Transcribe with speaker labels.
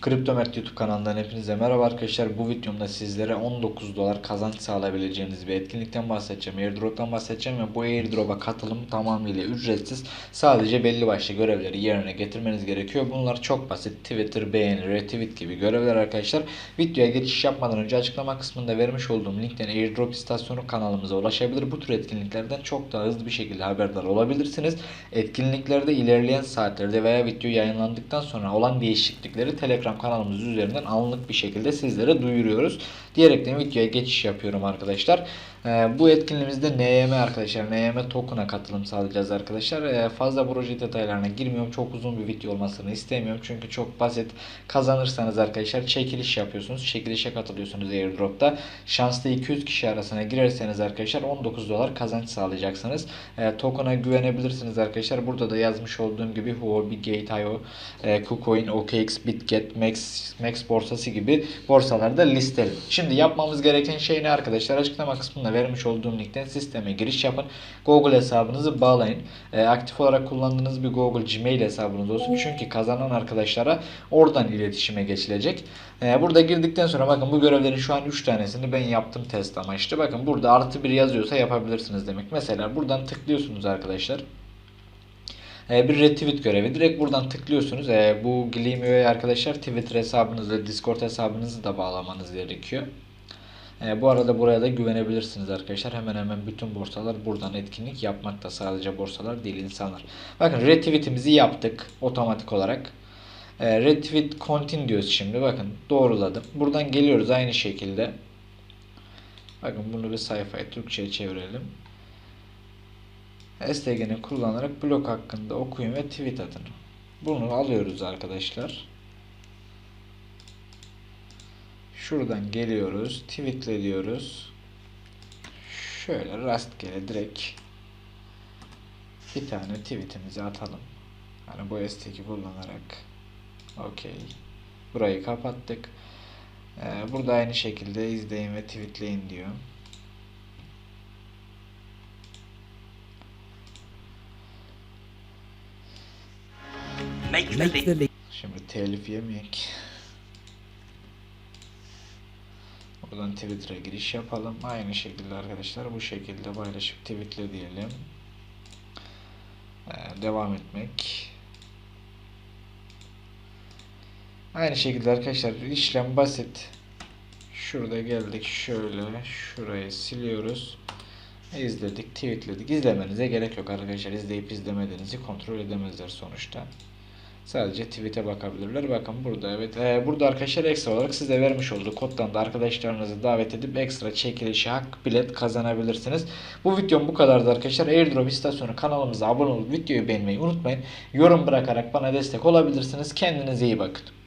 Speaker 1: Kriptomert YouTube kanalından hepinize merhaba arkadaşlar. Bu videomda sizlere 19 dolar kazanç sağlayabileceğiniz bir etkinlikten bahsedeceğim. Airdrop'tan bahsedeceğim ve bu airdrop'a katılım tamamıyla ücretsiz. Sadece belli başlı görevleri yerine getirmeniz gerekiyor. Bunlar çok basit. Twitter, beğeni, retweet gibi görevler arkadaşlar. Videoya geçiş yapmadan önce açıklama kısmında vermiş olduğum linkten airdrop istasyonu kanalımıza ulaşabilir. Bu tür etkinliklerden çok daha hızlı bir şekilde haberdar olabilirsiniz. Etkinliklerde ilerleyen saatlerde veya video yayınlandıktan sonra olan değişiklikleri Telegram kanalımız üzerinden anlık bir şekilde sizlere duyuruyoruz. Diyerekten videoya geçiş yapıyorum arkadaşlar. Ee, bu etkinliğimizde NYM arkadaşlar, NYM token'a katılım sağlayacağız arkadaşlar. Ee, fazla proje detaylarına girmiyorum. Çok uzun bir video olmasını istemiyorum. Çünkü çok basit. Kazanırsanız arkadaşlar çekiliş yapıyorsunuz. Çekilişe katılıyorsunuz airdrop'ta. Şanslı 200 kişi arasına girerseniz arkadaşlar 19 dolar kazanç sağlayacaksınız. Ee, token'a güvenebilirsiniz arkadaşlar. Burada da yazmış olduğum gibi Huobi, Gate.io, e, KuCoin, OKX, BitGet, Max, Max borsası gibi borsalarda listeli. Şimdi yapmamız gereken şey ne arkadaşlar? Açıklama kısmında vermiş olduğum linkten sisteme giriş yapın. Google hesabınızı bağlayın. E, aktif olarak kullandığınız bir Google Gmail hesabınız olsun. Çünkü kazanan arkadaşlara oradan iletişime geçilecek. E, burada girdikten sonra bakın bu görevlerin şu an 3 tanesini ben yaptım test amaçlı. Bakın burada artı bir yazıyorsa yapabilirsiniz demek. Mesela buradan tıklıyorsunuz arkadaşlar. E, bir retweet görevi. Direkt buradan tıklıyorsunuz. E, bu Gleamio'ya arkadaşlar Twitter hesabınızı, Discord hesabınızı da bağlamanız gerekiyor. E, bu arada buraya da güvenebilirsiniz arkadaşlar. Hemen hemen bütün borsalar buradan etkinlik yapmakta. Sadece borsalar değil insanlar. Bakın retweetimizi yaptık otomatik olarak. E, retweet continue diyoruz şimdi. Bakın doğruladım. Buradan geliyoruz aynı şekilde. Bakın bunu bir sayfaya Türkçe'ye çevirelim. STG'ni kullanarak blok hakkında okuyun ve tweet atın. Bunu alıyoruz arkadaşlar. Şuradan geliyoruz. Tweetle diyoruz. Şöyle rastgele direkt bir tane tweetimizi atalım. Hani bu STG kullanarak. Okey. Burayı kapattık. Ee, burada aynı şekilde izleyin ve tweetleyin diyor.
Speaker 2: Make the
Speaker 3: Make the leap.
Speaker 1: Şimdi telif yemeyek. Buradan Twitter'a giriş yapalım. Aynı şekilde arkadaşlar bu şekilde paylaşıp tweetle diyelim. Ee, devam etmek. Aynı şekilde arkadaşlar işlem basit. Şurada geldik şöyle şurayı siliyoruz. İzledik, tweetledik. İzlemenize gerek yok arkadaşlar. İzleyip izlemediğinizi kontrol edemezler sonuçta. Sadece tweet'e bakabilirler. Bakın burada evet. Ee, burada arkadaşlar ekstra olarak size vermiş olduğu koddan da arkadaşlarınızı davet edip ekstra çekilişi hak bilet kazanabilirsiniz. Bu videom bu kadardı arkadaşlar. Airdrop istasyonu kanalımıza abone olup videoyu beğenmeyi unutmayın. Yorum bırakarak bana destek olabilirsiniz. Kendinize iyi bakın.